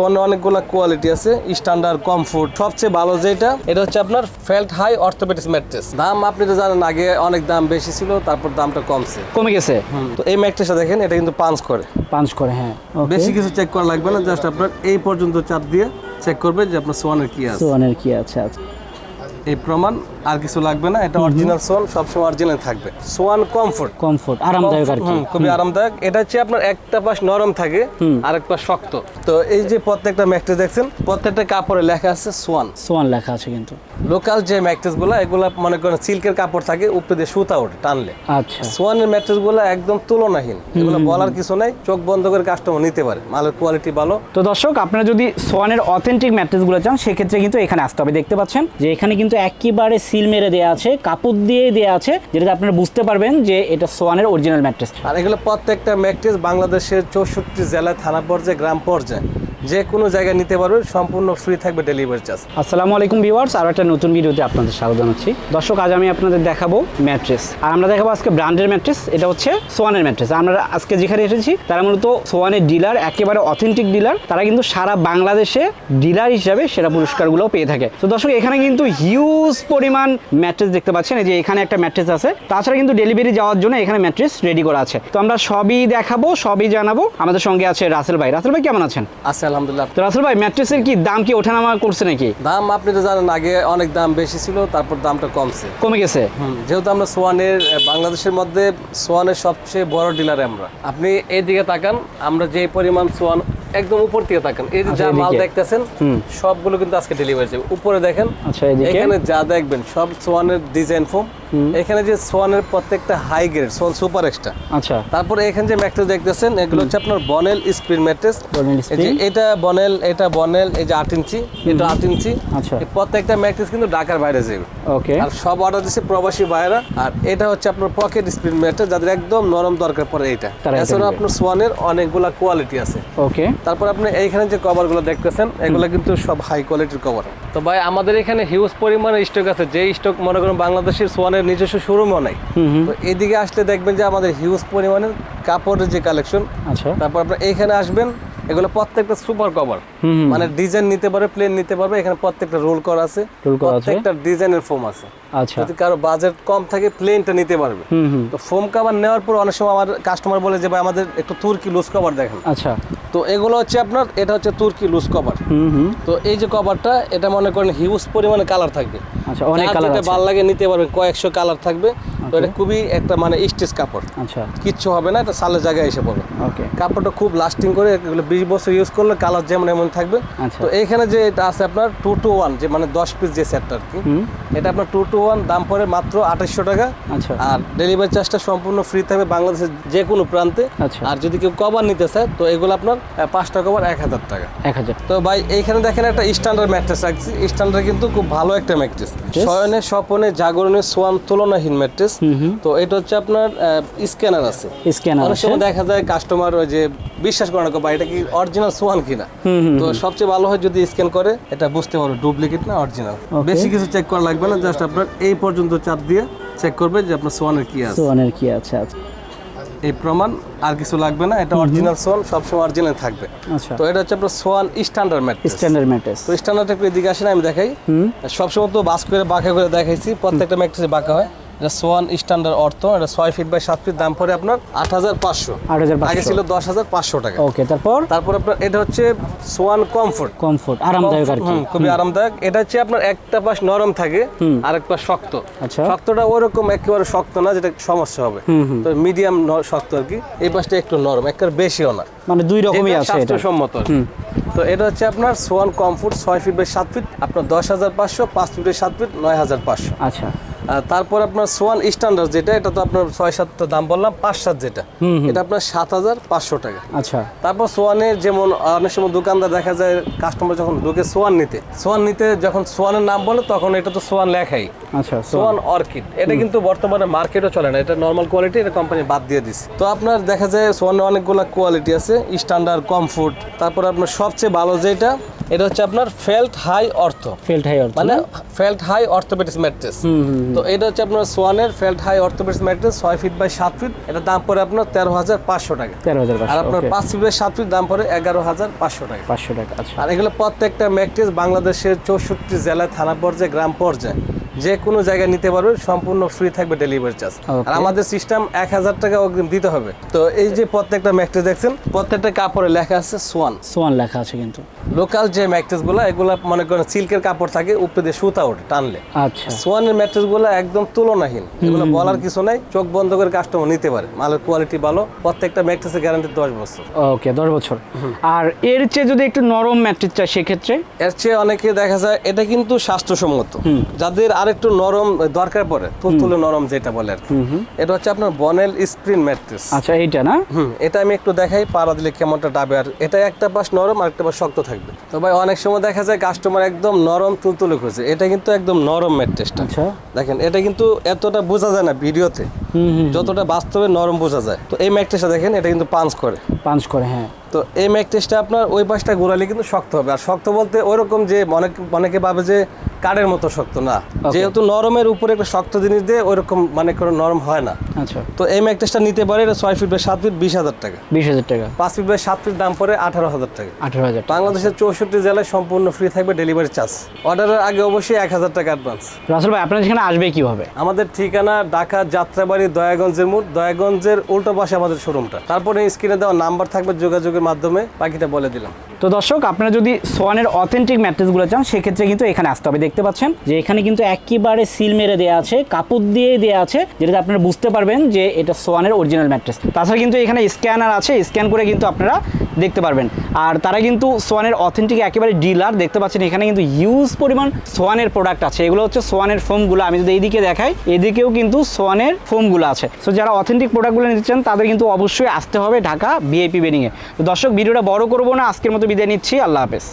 সোয়ানের অনেকগুলো কোয়ালিটি আছে standard comfort সবচেয়ে ভালো যেটা এটা হচ্ছে আপনার ফেল্ট হাই অর্থোপেডিক্স ম্যাট্রেস। দাম আপনি তো জানেন আগে অনেক দাম বেশি ছিল তারপর দামটা কমছে। কমে গেছে? তো এই ম্যাট্রেসটা দেখেন এটা কিন্তু পাঞ্চ করে। পাঞ্চ করে হ্যাঁ বেশি কিছু চেক করা লাগবে না জাস্ট আপনার এই পর্যন্ত চাপ দিয়ে চেক করবে যে আপনার সোয়ানের কি আছে। সোয়ানের কি আছে আচ্ছা। এই প্রমাণ আর কিছু লাগবে না এটা অরিজিনাল সোয়ান সবসময় অরিজিনাল থাকবে। সোয়ান কমফোর্ট কমফোর্ট আরামদায়ক আর কি। খুবই আরামদায়ক। এটা হচ্ছে আপনার একটা পাশ নরম থাকে আর এক পাশ শক্ত। তো এই যে প্রত্যেকটা ম্যাট্রেস দেখছেন প্রত্যেকটা কাপড়ে লেখা আছে সোয়ান। সোয়ান লেখা আছে কিন্তু। লোকাল যে ম্যাট্রেসগুলো এগুলো মনে করেন সিল্কের কাপড় থাকে উপরে দিয়ে সুতা ওঠে টানলে। আচ্ছা। সোয়ানের ম্যাট্রেসগুলো একদম তুলনাহীন। এগুলো বলার কিছু নাই চোখ বন্ধ করে কাস্টমার নিতে পারে মালের কোয়ালিটি ভালো। তো দর্শক আপনারা যদি সোয়ানের অথেন্টিক ম্যাট্রেসগুলো চান সেক্ষেত্রে কিন্তু এখানে আসতে হবে। দেখতে পাচ্ছেন যে এখানে কিন্তু একেবারে সিল মেরে দেওয়া আছে, কাপড় দিয়ে দেওয়া আছে যেটা আপনারা বুঝতে পারবেন যে এটা সোয়ানের অরিজিনাল ম্যাট্রেস আর এগুলো প্রত্যেকটা ম্যাট্রেস বাংলাদেশের চৌষট্টি জেলায় থানা পর্যায়ে, গ্রাম পর্যায়ে। যে কোনো জায়গায় নিতে পারবে সম্পূর্ণ ফ্রি থাকবে ডেলিভারি চার্জ আসসালামু আলাইকুম ভিউয়ার্স আর একটা নতুন ভিডিওতে আপনাদের স্বাগত জানাচ্ছি। দর্শক আজ আমি আপনাদের দেখাবো ম্যাট্রেস আর আমরা দেখাবো আজকে ব্র্যান্ডের ম্যাট্রেস এটা হচ্ছে সোয়ানের ম্যাট্রেস আমরা আজকে যেখানে এসেছি তারা মূলত সোয়ানের ডিলার একেবারে অথেন্টিক ডিলার তারা কিন্তু সারা বাংলাদেশে ডিলার হিসাবে সেরা পুরস্কারগুলো পেয়ে থাকে। তো দর্শক এখানে কিন্তু হিউজ পরিমাণ ম্যাট্রেস দেখতে পাচ্ছেন। এই যে এখানে একটা ম্যাট্রেস আছে। তাছাড়া কিন্তু ডেলিভারি যাওয়ার জন্য এখানে ম্যাট্রেস রেডি করা আছে। তো আমরা সবই দেখাবো সবই জানাব। আমাদের সঙ্গে আছে রাসেল ভাই। রাসেল ভাই কেমন আছেন? আছে আলহামদুলিল্লাহ। তো রাসেল ভাই ম্যাট্রেসের কি দাম কি ওঠানামা করছে নাকি? দাম আপনি তো জানেন আগে অনেক দাম বেশি ছিল তারপর দামটা কমছে। কমে গেছে? যেহেতু আমরা সোয়ানের বাংলাদেশের মধ্যে সোয়ানের সবচেয়ে বড় ডিলার আমরা। আপনি এইদিকে তাকান আমরা যে পরিমাণ সোয়ান একদম উপর থেকে তাকান এই যে আচ্ছা, যা মাল। দেখতেছেন সবগুলো কিন্তু আজকে ডেলিভারি যাবে উপরে দেখেন আচ্ছা এখানে যা দেখবেন সব সোয়ানের ডিজাইন ফোম এখানে যে সোয়ানের প্রত্যেকটা high grade Swan super extra আচ্ছা। তারপরে এখানে যে ম্যাট্রেস দেখতেছেন এগুলো হচ্ছে আপনার বনেল স্প্রিন ম্যাট্রেস। এটা বনেল এটা বনেল এই যে আট ইঞ্চি এটা আট ইঞ্চি। আচ্ছা। প্রত্যেকটা ম্যাট্রেস কিন্তু ঢাকার বাইরে যাবে। ওকে। আর সব অর্ডার দিচ্ছে প্রবাসী ভাইরা আর এটা হচ্ছে আপনার পকেট স্প্রিন ম্যাট্রেস যাদের একদম নরম দরকার পড়ে এটা নেবে। আপনার সোয়ানের অনেকগুলা কোয়ালিটি আছে। ওকে। তারপর আপনি এইখানে যে কভারগুলো দেখতেছেন এগুলো কিন্তু সব হাই কোয়ালিটির কভার তো ভাই আমাদের এখানে হিউজ পরিমাণে স্টক আছে। যে স্টক মনে করেন বাংলাদেশের সোয়ানের নিজস্ব শোরুমও নাই। তো এদিকে আসলে দেখবেন যে আমাদের হিউজ পরিমাণের কাপড়ের যে কালেকশন আচ্ছা। তারপর আপনার এইখানে আসবেন এগুলো প্রত্যেকটা সুপার কভার মানে ডিজাইন নিতে পারবে প্লেন নিতে পারবে এখানে প্রত্যেকটা রোল করা আছে। প্রত্যেকটা ডিজাইনের ফোম আছে। আচ্ছা। যদি কারও বাজেট কম থাকে প্লেনটা নিতে পারবে। তো ফোম কভার নেওয়ার পর অনেক সময় আমার কাস্টমার বলে যে ভাই আমাদের একটু তুর্কি লুজ কভার দেখেন। আচ্ছা। তো এগুলো হচ্ছে আপনার এটা হচ্ছে তুর্কি লুজ কভার তো এই যে কভারটা এটা মনে করেন হিউজ পরিমাণে কালার থাকবে। আচ্ছা অনেক কালার আছে। ভালো লাগে নিতে পারবেন কয়েকশো কালার থাকবে। তো এটা খুবই একটা মানে স্টেজ কাপড়। আচ্ছা। কিচ্ছু হবে না এটা সালের জায়গায় এসে পড়বে। ওকে কাপড়টা খুব লাস্টিং করে এগুলো বিশ বছর ইউজ করলে কালার যেমন এমন থাকবে। আচ্ছা। তো এইখানে যে এটা আছে আপনার টু টু ওয়ান যে মানে দশ পিস যে সেটটা আর কি। এটা আপনার টু টু ওয়ান দাম পড়ে মাত্র আঠাশশো টাকা। আচ্ছা। আর ডেলিভারি চার্জটা সম্পূর্ণ ফ্রি থাকবে বাংলাদেশের যে কোনো প্রান্তে। আচ্ছা। আর যদি কেউ কভার নিতে চায় তো এগুলো আপনার পাঁচটা কভার এক হাজার টাকা। এক হাজার। তো ভাই এইখানে দেখেন একটা স্ট্যান্ডার্ড ম্যাট্রেস রাখছি। স্ট্যান্ডার্ড কিন্তু খুব ভালো একটা ম্যাট্রেস শয়নে স্বপনে জাগরণে সোয়ান তুলনাহীন ম্যাট্রেস। তো এটা হচ্ছে আপনার স্ক্যানার আছে। স্ক্যানার অনেক সময় দেখা যায় কাস্টমার ওই যে বিশ্বাস করে না এটা কি অরিজিনাল সোয়ান কিনা? তো সবচেয়ে ভালো হয় যদি স্ক্যান করে এটা বুঝতে পারবে ডুপ্লিকেট না অরিজিনাল বেশি কিছু চেক করা লাগবে না জাস্ট আপনার এই পর্যন্ত চাপ দিয়ে চেক করবে যে আপনার সোয়ানের কি আছে। সোয়ানের কি আছে আচ্ছা। এই প্রমাণ আর কিছু লাগবে না এটা অরিজিনাল সোয়ান সবসময় অরিজিনাল থাকবে। আচ্ছা। তো এটা হচ্ছে আপনার Swan standard mattress standard mattress তো স্ট্যান্ডার্ড একটু এদিকে আসেন আমি দেখাই। সবসময় তো বাস করে বাঁকা করে দেখাইছি প্রত্যেকটা ম্যাট্রেসে বাঁকা হয়। এটা সোয়ান স্ট্যান্ডার্ড অর্থ এটা ছয় ফিট বাই সাত ফিট দাম পড়ে আপনার আট হাজার পাঁচশো। আট হাজার আগে ছিল দশ হাজার পাঁচশো টাকা। ওকে তারপর? তারপর আপনার এটা হচ্ছে সোয়ান কমফোর্ট কমফোর্ট আরামদায়ক আর কি। খুবই আরামদায়ক। এটা হচ্ছে আপনার একটা পাশ নরম থাকে আর এক পাশ শক্ত। আচ্ছা। শক্তটা ওরকম একেবারে শক্ত না যেটা সমস্যা হবে। তো মিডিয়াম শক্ত আর কি। এই পাশটা একটু নরম একেবারে বেশিও না। মানে দুই রকমই আছে এটা। কি। তো এটা হচ্ছে আপনার সোয়ান কমফোর্ট ছয় ফিট বাই সাত ফিট আপনার দশ হাজার পাঁচশো পাঁচ ফিট বাই সাত ফিট নয় হাজার পাঁচশো। আচ্ছা। তারপর আপনার সোয়ান স্ট্যান্ডার্ড যেটা এটা তো আপনার ছয় সাতটা দাম বললাম পাঁচ সাত যেটা। এটা আপনার সাত হাজার পাঁচশো টাকা। আচ্ছা। তারপর সোয়ানের যেমন অনেক সময় দোকানদার দেখা যায় কাস্টমার যখন ঢুকে সোয়ান নিতে সোয়ান নিতে যখন সোয়ানের নাম বলে তখন এটা তো সোয়ান লেখাই। আচ্ছা সোয়ান অর্কিড। এটা কিন্তু বর্তমানে মার্কেটও চলে না এটা নর্মাল কোয়ালিটি এটা কোম্পানি বাদ দিয়ে দিছে। তো আপনার দেখা যায় সোয়ানের অনেকগুলো কোয়ালিটি আছে স্ট্যান্ডার্ড কমফোর্ট তারপর আপনার সবচেয়ে ভালো যেটা এটা হচ্ছে আপনার felt high ortho felt high ortho মানে ফেল্ট হাই অর্থোপেডিক্স ম্যাট্রেস তো এটা হচ্ছে আপনার সোয়ানের ফেল্ট হাই অর্থোপেডিক্স ম্যাট্রেস ছয় ফিট বাই সাত ফিট এটা দাম পড়ে আপনার তেরো হাজার পাঁচশো টাকা। তেরো হাজার আর আপনার পাঁচ ফিট বাই সাত ফিট দাম পড়ে এগারো হাজার পাঁচশো টাকা। পাঁচশো টাকা আচ্ছা। আর এগুলো প্রত্যেকটা ম্যাট্রেস বাংলাদেশের চৌষট্টি জেলায় থানা পর্যায়ে গ্রাম পর্যায়ে। যে কোনো জায়গায় নিতে পারবে সম্পূর্ণ ফ্রি থাকবে ডেলিভারি চার্জ আর আমাদের সিস্টেম এক হাজার টাকা অগ্রিম দিতে হবে। তো এই যে প্রত্যেকটা ম্যাট্রেস দেখছেন প্রত্যেকটা কাপড়ে লেখা আছে সোয়ান সোয়ান লেখা আছে কিন্তু। লোকাল যে ম্যাট্রেসগুলো এগুলো মনে করেন সিল্কের কাপড় থাকে উপরে দিয়ে সুতা ওঠে টানলে। আচ্ছা। সোয়ানের ম্যাট্রেসগুলো একদম তুলনাহীন। এগুলো বলার কিছু নাই চোখ বন্ধ করে কাস্টমার নিতে পারে। মালের কোয়ালিটি ভালো প্রত্যেকটা ম্যাট্রেসের গ্যারান্টি দশ বছর। ওকে দশ বছর। আর এর চেয়ে যদি একটু নরম ম্যাট্রিক চাই সেক্ষেত্রে? এর চেয়ে অনেকে দেখা যায় এটা কিন্তু স্বাস্থ্যসম্মত। যাদের আরেকটু নরম দরকার পড়ে তুলতুলে নরম যেটা বলে আর কি। এটা হচ্ছে আপনার বনেল স্প্রিন ম্যাট্রেস। আচ্ছা এইটা না? হুম এটা আমি একটু দেখাই পাড়া দিলে কেমনটা ডাবে। আর এটা একটা পাশ নরম আর একটা পাশ শক্ত থাকবে। তো ভাই অনেক সময় দেখা যায় কাস্টমার একদম নরম তুলতুলে খুঁজে। এটা কিন্তু একদম নরম ম্যাট্রেসটা। আচ্ছা। দেখেন এটা কিন্তু এতটা বোঝা যায় না ভিডিওতে। যতটা বাস্তবে নরম বোঝা যায়। তো এই ম্যাট্রেসটা দেখেন এটা কিন্তু পাঞ্চ করে। পাঞ্চ করে হ্যাঁ। তো এই ম্যাট্রেসটা আপনার ওই পাশটা ঘোরালে কিন্তু শক্ত হবে। আর শক্ত বলতে ওইরকম যে অনেক অনেকে ভাবে যে কাঠের মতো শক্ত না। যেহেতু নরমের উপরে একটা শক্ত জিনিস দিয়ে ওইরকম মানে কোনো নরম হয় না। আচ্ছা। তো এই ম্যাট্রেসটা নিতে পারে এটা ছয় ফিট বাই সাত ফিট বিশ হাজার টাকা। বিশ হাজার টাকা। পাঁচ ফিট বাই সাত ফিট দাম পড়ে আঠারো হাজার টাকা। আঠারো হাজার বাংলাদেশের চৌষট্টি জেলায় সম্পূর্ণ ফ্রি থাকবে ডেলিভারি চার্জ অর্ডারের আগে অবশ্যই এক হাজার টাকা অ্যাডভান্স রাসেল ভাই আপনার সেখানে আসবে কীভাবে? আমাদের ঠিকানা ঢাকা যাত্রাবাড়ি দয়াগঞ্জের মোড়। দয়াগঞ্জের উল্টো পাশে আমাদের শোরুমটা তারপরে স্ক্রিনে দেওয়া নাম্বার থাকবে যোগাযোগের মাধ্যমে বাকিটা বলে দিলাম। তো দর্শক, আপনারা যদি সোয়ানের অথেন্টিক ম্যাট্রেসগুলো চান, সেক্ষেত্রে কিন্তু এখানে আসতে হবে। দেখতে পাচ্ছেন যে এখানে কিন্তু একেবারে সিল মেরে দেওয়া আছে কাপড় দিয়ে দেওয়া আছে, যেটাতে আপনারা বুঝতে পারবেন যে এটা সোয়ানের অরিজিনাল ম্যাট্রেস। তাছাড়া কিন্তু এখানে স্ক্যানার আছে স্ক্যান করে কিন্তু আপনারা দেখতে পারবেন। আর তারা কিন্তু সোয়ানের অথেন্টিক একেবারে ডিলার দেখতে পাচ্ছেন এখানে কিন্তু ইউজ পরিমাণ সোয়ানের প্রোডাক্ট আছে। এগুলো হচ্ছে সোয়ানের ফোমগুলো আমি যদি এইদিকে দেখাই, এদিকেও কিন্তু সোয়ানের ফোমগুলো আছে। সো যারা অথেন্টিক প্রোডাক্টগুলো নিতে চান, তাদের কিন্তু অবশ্যই আসতে হবে ঢাকা ভিআইপি বেনিংয়ে তো দর্শক, ভিডিওটা বড় করব না, আজকের মতো বিদায় নিচ্ছি। আল্লাহ হাফেজ।